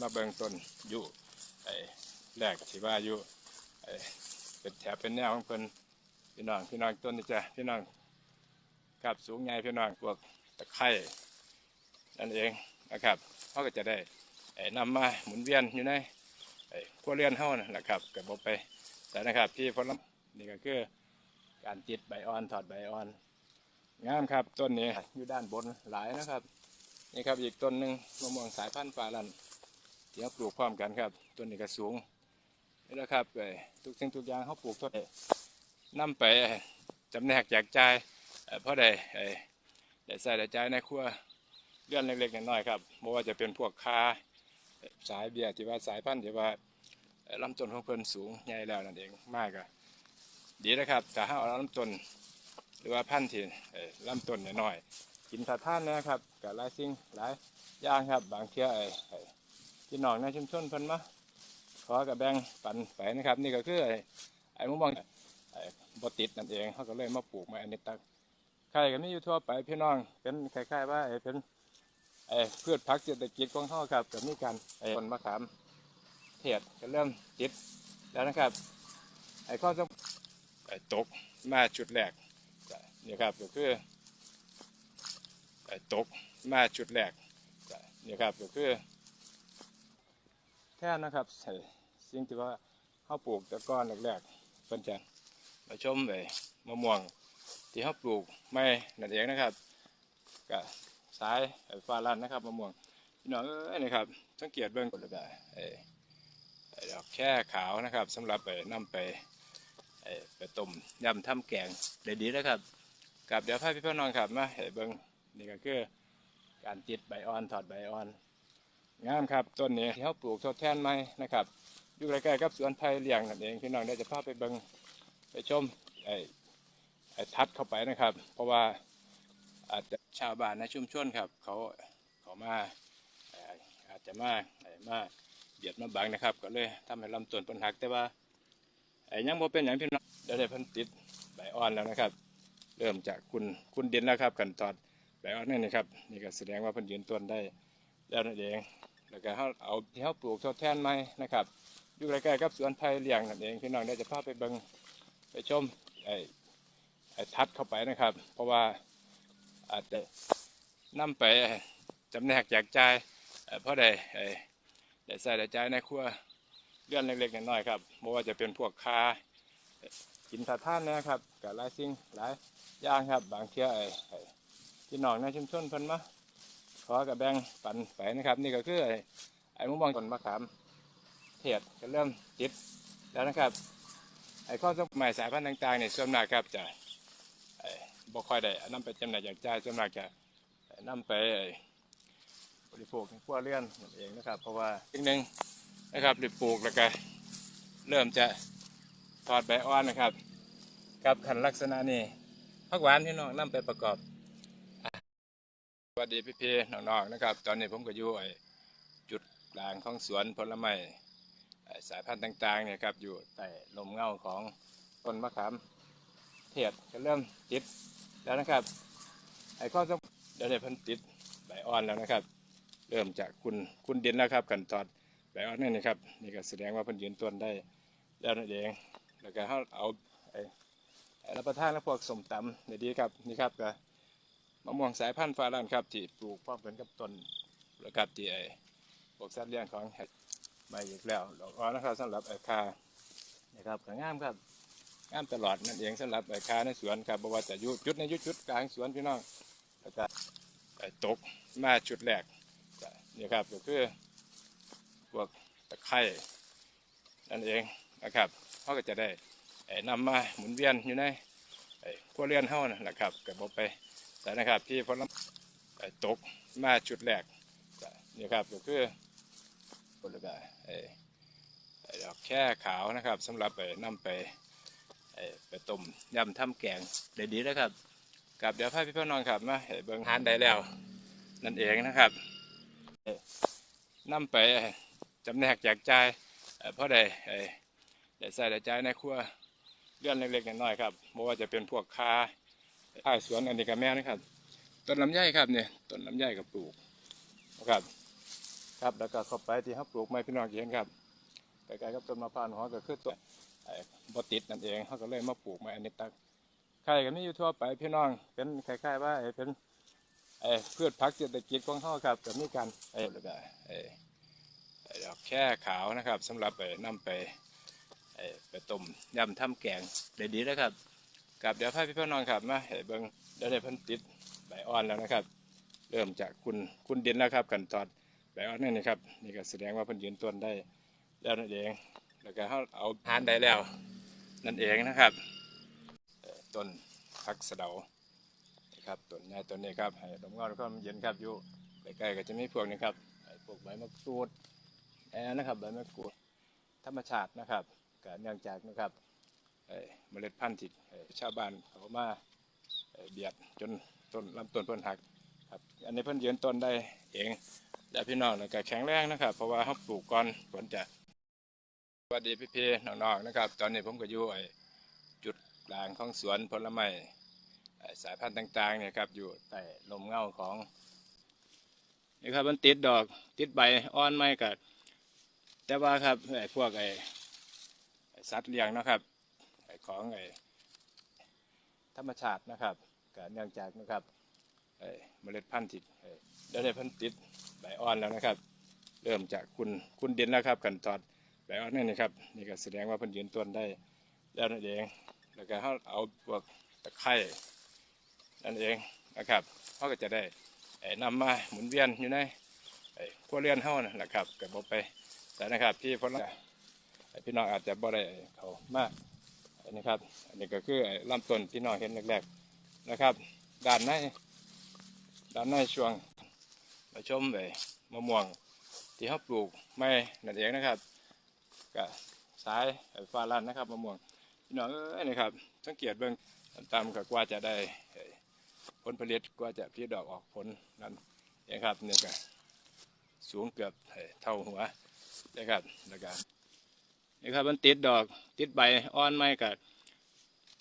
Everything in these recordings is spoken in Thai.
มาเบิ่งต้นอยู่ไอ้แรกที่ว่าอยู่ไอ้เป็นแถวเป็นแนวของเพิ่นพี่น้องพี่น้องต้นนี่จ้ะพี่น้องครับสูงใหญ่พี่น้องพวกตะไคร้นั่นเองนะครับเขาก็จะได้ไอ้นำมาหมุนเวียนอยู่ในไอ้ครัวเรือนเฮานั่นแหละครับกับบไปแต่นะครับที่ผลไม้นี่ก็คือการติดใบอ่อนถอดใบอ่อนงามครับต้นนี้อยู่ด้านบนหลายนะครับ นี่ครับอีกต้นหนึ่งมะม่วงสายพันธุ์ฟ้าลัน ที่เขาปลูกพร้อมกันครับต้นนี้ก็สูงนี่แหละครับเอ่อทุกสิ่งทุกอย่างเขาปลูกต้นนำไปจำแนกแจกจ่ายเอ่อเพราะได้ได้ใส่ได้จ่ายในครัวเลื่อนเล็กๆน้อยๆครับไม่ว่าจะเป็นพวกคาสายเบียร์ที่ว่าสายพันธุ์ที่ว่าเอ่อลำต้นของเพิ่นสูงใหญ่แล้วนั่นเองมากอะดีนะครับแต่ถ้าเอาลำต้นหรือว่าพันธุ์ที่เอ่อลำต้นน้อยๆกินสะท่านนะครับกับหลายสิ่งหลายอย่างครับ บางเที่ยไอ้ไอ้ พี่น้องในชุมชนเพิ่นมาขอกับแบ่งปันไปนะครับ นี่ก็คือไอ้ไอ้มม่วงไอ้บติดนั่นเองเขาก็เลยมาปลูกมาอันนี้ตักใครก็มีอยู่ทั่วไปพี่น้องเป็นคล้ายๆว่าไอ้เป็นไอ้พืชผักเศรษฐกิจของเขาครับก็มีการไอ้ต้นมะขามเทศก็เริ่มติดแล้วนะครับ ไอ้ข้อสำไอ้ตกมาจุดแรกนี่ครับก็คือไอ้ตกมาชุดแรกนี่ครับก็คือ แท่นนะครับใส่สิ่งที่ว่าเขาปลูกต่ก้อนแรกๆเพิ่นจะมาชมไอ้มะม่วงที่เขาปลูกไม่นั่นเองนะครับก็สายไฟ้าลันนะครับมะม่วงพี่น้องเอ้ยนี่ครับสังเกตเบื้องต้นเลยก็ไอ้ไอ้ดอกแค่ขาวนะครับสำหรับไปนำไปไอ้ไปต้มยำทำแกงได้ดีนะครับกับเดี๋ยวพาพี่พ่อน้องครับมาให้เบิ้งนี่ก็คือการติดใบอ่อนถอดใบอ่อน งามครับต้นนี้ที่เขาปลูกทดแทนไม้นะครับอยู่ใกล้ๆกับสวนไผ่เลี้ยงนั่นเองพี่น้องเดี๋ยวจะพาไปเบิ้งไปชมไอ้ไอ้ทัดเข้าไปนะครับ เพราะว่าอาจจะชาวบ้านในชุมชนครับ เขาเขามาอาจจะมาเอ่อมาเบียดมาบังนะครับ ก็เลยทำให้ลำต้นปัญหักแต่ว่าไอ้ยังบ่เป็นอย่างพี่น้องเดี๋ยวได้พิ่นติดใบอ่อนแล้วนะครับ เริ่มจากคุณคุณดินแล้วครับกันตอดใบอ่อนนี่นะครับนี่ก็แสดงว่าพิ่นยืนต้นได้แล้วนั่นเอง แล้วก็เขาเอาที่เขาปลูกทดแทนไหมนะครับอยู่ใกล้ๆกับสวนไผ่เลี้ยงนั่นเองพี่น้องเดี๋ยวจะพาไปเบิงไปชมไอ้ไอ้ทัดเข้าไปนะครับ เพราะว่าอาจจะนำไปจำแนกแจกจ่ายเอ่อเพราะได้ไอ้ได้ใส่ได้จ่ายในครัวเลื่อนเล็กๆน้อยๆครับไม่ว่าจะเป็นพวกคากินสะท่านนะครับกับหลายสิ่งหลายอย่างครับ บางเที่ยไอ้พี่น้องในชุมชนเพิ่นมา ขอกับแบงปันไปนะครับ นี่ก็คือไอ้ไอ้มะม่วงต้นมะขามเทศก็เริ่มติดแล้วนะครับ ไอ้ข้อสมัยสายพันธุ์ต่างๆเนี่ยส่วนมากครับจะบ่ค่อยได้เอานำไปจำหน่ายอย่างจ่ายส่วนมากจะนำไปบริโภคในครัวเรือนนั่นเองนะครับ เพราะว่าอีกหนึ่งนะครับหรือปลูกแล้วก็เริ่มจะถอดใบอ่อนนะครับ กับขันลักษณะนี้ผักหวานพี่น้องนำไปประกอบ สวัสดีพี่ๆน้องๆนะครับ ตอนนี้ผมก็อยู่ไอจุดกลางของสวนผลไม้สายพันธุ์ต่างๆเนี่ยครับอยู่ใต้ลมเงาของต้นมะขามเทศก็เริ่มติดแล้วนะครับไอ้ข้อสำเดี๋ยวได้เพิ่นติดใบอ่อนแล้วนะครับ เริ่มจากคุณคุณดินแล้วครับกันตอดใบอ่อนนี่นะครับนี่ก็แสดงว่าเพิ่นยืนต้นได้แล้วนั่นเองแล้วก็เขาเอาไอ้รับประทานแล้วพวกสมตำนี่ดีครับนี่ครับก็ มะม่วงสายพันธุ์ฟาลันครับที่ปลูกพร้อมกันกับต้นแล้วครับที่ไอ้พวกสัตว์เลี้ยงของเห็ดมาอีกแล้วดอกอ่อนะครับสำหรับไอ้คานะครับงามครับงามตลอดนั่นเองสำหรับไอ้คาในสวนครับบ่ว่าจะยู่จุดในยุดจุดกลางสวนพี่น้องแล้วก็ตกมาจุดแรกนี่ครับก็คือพวกตะไคร้นั่นเองนะครับเขาก็จะได้นำมาหมุนเวียนอยู่ในไอ้วเรือนเฮานั่นแหละครับกับบไป แต่นะครับที่ผลตกมาชุดแรกนี่ครับก็คือผลไม้ไอ้ไอ้ดอกแค่ขาวนะครับสำหรับไปนำไปไอ้ไปต้มยำทำแกงได้ดีนะครับกับเดี๋ยวพาพี่พ่อน้องครับมาให้เบิ่งอาหารได้แล้ว นั่นเองนะครับนำไปจำแนกแจกจ่ายเอ่อเพราะได้เอ่อได้ใส่ได้จ่ายในครัวเลื่อนเล็กๆน้อยๆครับไม่ว่าจะเป็นพวกคา ข้าวสวนอันนี้กับแม่นะครับ ต้นลำไยครับเนี่ยต้นลำไยกับปลูกนะครับ ครับแล้วก็เข้าไปที่เขาปลูกไม้พี่น้องเห็นครับใกล้ๆกับต้นมะพร้าวหัวก็คือต้นไอ้บติดนั่นเองเขาก็เลยมาปลูกไม้อันนี้ตักใครก็มีอยู่ทั่วไปพี่น้องเป็นคล้ายๆว่าไอ้เป็นไอ้พืชผักเศรษฐกิจของเขาครับก็มีการไอ้แล้วก็ไอ้ไอ้ดอกแค่ขาวนะครับสำหรับไปนำไปไอ้ไปต้มยำทำแกงได้ดีนะครับ กับเดี๋ยวพาพี่น้องครับมาให้เบิงเดี๋ยวได้เพิ่นติดใบอ่อนแล้วนะครับ เริ่มจากคุณคุณดินแล้วครับกันตอนใบอ่อนนี่นะครับนี่ก็แสดงว่าเพิ่นยืนต้นได้แล้วนั่นเอง แล้วก็เขาเอาหานได้แล้ว นั่นเองนะครับต้นพักสะเดานะครับต้นใหญ่ต้นนี้ครับให้ลมเงาแล้วก็เย็นครับอยู่ใกล้ๆก็จะมีพวกนี้ครับพวกใบมะกรูดแอนนะครับใบมะกรูดธรรมชาตินะครับก็เนื่องจากนะครับ เมล็ดพันธุ์ที่ชาวบ้านเขามาเบียดจนต้นลำต้นเพิ่นหักครับอันนี้เพิ่นยืนต้นได้เองและพี่น้องแล้วก็แข็งแรงนะครับ เพราะว่าเขาปลูกก่อนฝนจะสวัสดีพี่พี่น้องๆนะครับ ตอนนี้ผมก็อยู่ไอจุดกลางของสวนผลไม้สายพันธุ์ต่างๆเนี่ยครับอยู่ใต้ลมเงาของนี่ครับมันติดดอกติดใบอ่อนไม่กัดแต่ว่าครับไอ้พวกไอ้สัตว์เลี้ยงนะครับ ของไอ้ธรรมชาตินะครับก็เนื่องจากนะครับเอ่อเมล็ดพันธุ์ที่เอ่อได้ได้พันธุ์ติดใบอ่อนแล้วนะครับ เริ่มจากคุณคุณเดินแล้วครับกันตอดใบอ่อนนี่นะครับนี่ก็แสดงว่าเพิ่นยืนต้นได้แล้วนั่นเองแล้วก็เขาเอาพวกตะไคร้นั่นเองนะครับเขาก็จะได้เอ่อนำมาหมุนเวียนอยู่ในไอ้ครัวเรือนเฮานั่นแหละครับก็บ่ไปแต่นะครับที่พลไอ้พี่น้องอาจจะบ่ได้เขามาก อันนี้ครับ อันนี้ก็คือลำต้นที่น้องเห็นแรกๆนะครับ ด้านในด้านในช่วงมาชมไปมะม่วงที่เขาปลูกไม่นั่นเองนะครับกับสายฟ้าลั่นนะครับมะม่วงพี่น้องเอ้ยนะครับ สังเกตเบื้องตามกับกว่าจะได้ผลผลิตกว่าจะพีดอกออกผลนั่นเองครับเนี่ยก็สูงเกือบเท่าหัวนะครับแล้วก็ นี่ครับมันติดดอกติดใบอ่อนไม่กัด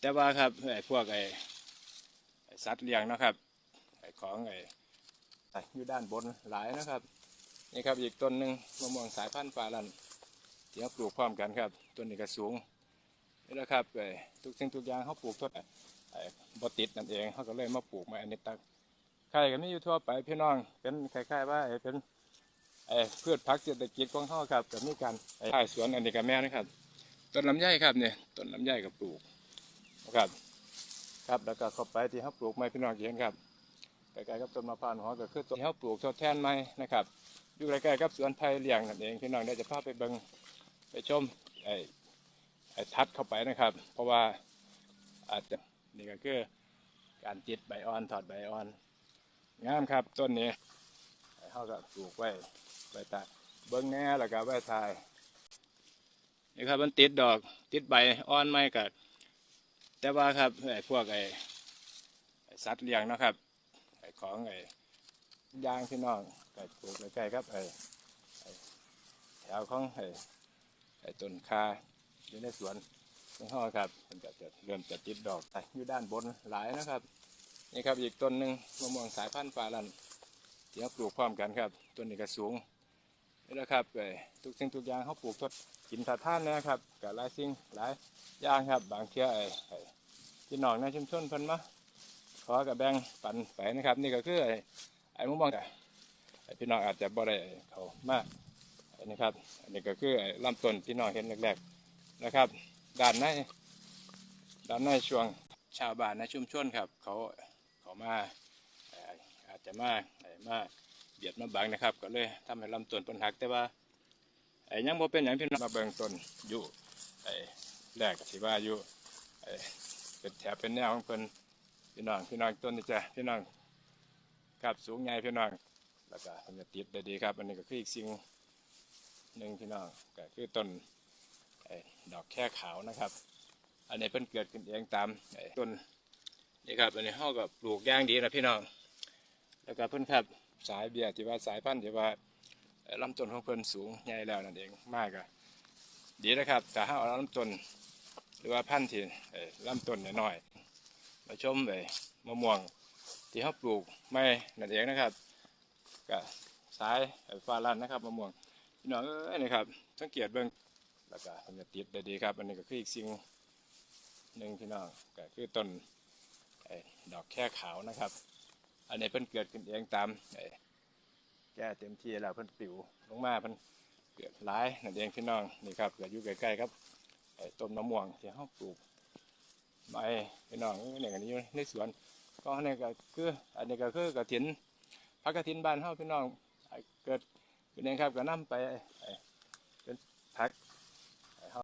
แต่ว่าครับไอ้พวกไอ้สัตว์เลี้ยงนะครับไอ้ของไอ้อยู่ด้านบนหลายนะครับ นี่ครับอีกต้นหนึ่งมะม่วงสายพันธุ์ฟาลันที่เขาปลูกพร้อมกันครับต้นนี้ก็สูงนี่แหละครับไอ้ทุกสิ่งทุกอย่างเขาปลูกทดไอ้บติดนั่นเองเขาก็เลยมาปลูกมาอันนี้ตักใครก็มีอยู่ทั่วไปพี่น้องเป็นคล้ายๆว่าไอ้เป็น ไอ้พืชผักเศรษฐกิจของเขาครับก็มีการไอ้ท้ายสวนอันนี้กับแม่นะครับต้นลำไยครับเนี่ยต้นลำไยกับปลูกนะครับ ครับแล้วก็เข้าไปที่เขาปลูกไม้พี่น้องเห็นครับใกล้ๆกับต้นมะพร้าวหัวก็คือต้นที่เขาปลูกทดแทนไม้นะครับอยู่ใกล้ๆกับสวนไผ่เลี้ยงนั่นเองพี่น้องได้จะพาไปเบิงไปชมไอ้ไอ้ทัดเข้าไปนะครับ เพราะว่าอาจจะนี่ก็คือการติดใบอ่อนถอดใบอ่อนงามครับต้นนี้เขาก็ปลูกไว้ ไว้ตาเบิ่งแน่แล้วก็ไว้ทายนี่ครับมันติดดอกติดใบอ่อนไม่กัดแต่ว่าครับไอ้พวกไอ้สัตว์เลี้ยงนะครับไอ้ของไอ้ยางพี่น้องก็ปลูกใกล้ๆครับไอ้แถวของไอ้ไอ้ต้นคาอยู่ในสวนของห่อครับมันก็จะเริ่มจะติดดอกไอ้อยู่ด้านบนหลายนะครับนี่ครับอีกต้นหนึ่งมะม่วงสายพันธุ์ฟ้าลันที่เขาปลูกพร้อมกันครับต้นนี้ก็สูง นี่แหละครับไอ้ทุกสิ่งทุกอย่างเขาปลูกทดกินสาท่านนะครับกับหลายสิ่งหลายอย่างครับ บางเที่ยไอ้ไอ้พี่หนองในชุมชนพิ่นมาขอกับแบงปันไปนะครับ นี่ก็คือไอ้ไอ้มุมมองไอ้พี่น้องอาจจะบ่ได้เขามาอันนี้ครับอันนี้ก็คือไอ้ลำต้นพี่น้องเห็นแรกๆนะครับ ด้านในด้านในช่วงชาวบ้านในชุมชนครับ เขาเขามาเอ่ออาจจะมาไอ้มา เบียดมาบังนะครับ ก็เลยทำให้ลำต้นเพิ่นหักแต่ว่าไอ้ยังบ่เป็นอย่างพี่น้องมาเบิ่งต้นอยู่ไอ้แรกที่ว่าอยู่ไอ้เป็นแถบเป็นแนวของเพิ่นพี่น้องพี่น้องต้นนี่จ้ะพี่น้องครับสูงใหญ่พี่น้องแล้วก็มันจะติดได้ดีครับ อันนี้ก็คืออีกสิ่งหนึ่งพี่น้องก็คือต้นดอกแค่ขาวนะครับ อันนี้เพิ่นเกิดขึ้นเองตามต้นนี่ครับอันนี้เฮาก็ปลูกย่างดีนะพี่น้อง แล้วก็เพิ่นครับ สายเบียร์ที่ว่าสายพันธุ์ที่ว่าลำต้นของเพิ่นสูงใหญ่แล้วนั่นเองมากอะดีนะครับแต่ถ้าเอาลำต้นหรือว่าพันธุ์ที่ลำต้นน้อยๆมาชมไปมะม่วงที่เขาปลูกไม่นั่นเองนะครับก็สสายฟ้าลันนะครับมะม่วงพี่น้องเอ้ยนะครับสังเกตเบิ่งแล้วก็มันจะติดได้ดีครับ อันนี้ก็คืออีกสิ่งหนึ่งพี่น้องก็คือต้นดอกแค่ขาวนะครับ อันนี้เพิ่นเกิดขึ้นเองตามแก่เต็มที่แล้วเพิ่นปิวลงมาเพิ่นเกิดหลายนั่นเองพี่น้องนี่ครับเกิดอยู่ใกล้ๆครับต้นมะม่วงที่เฮาปลูกไม้พี่น้องนี่อันนี้อยู่ในสวนก็อันนี้ก็คืออันนี้ก็คือกระถินพักกระถินบ้านเฮาพี่น้องเกิดขึ้นเองครับก็นํไปไป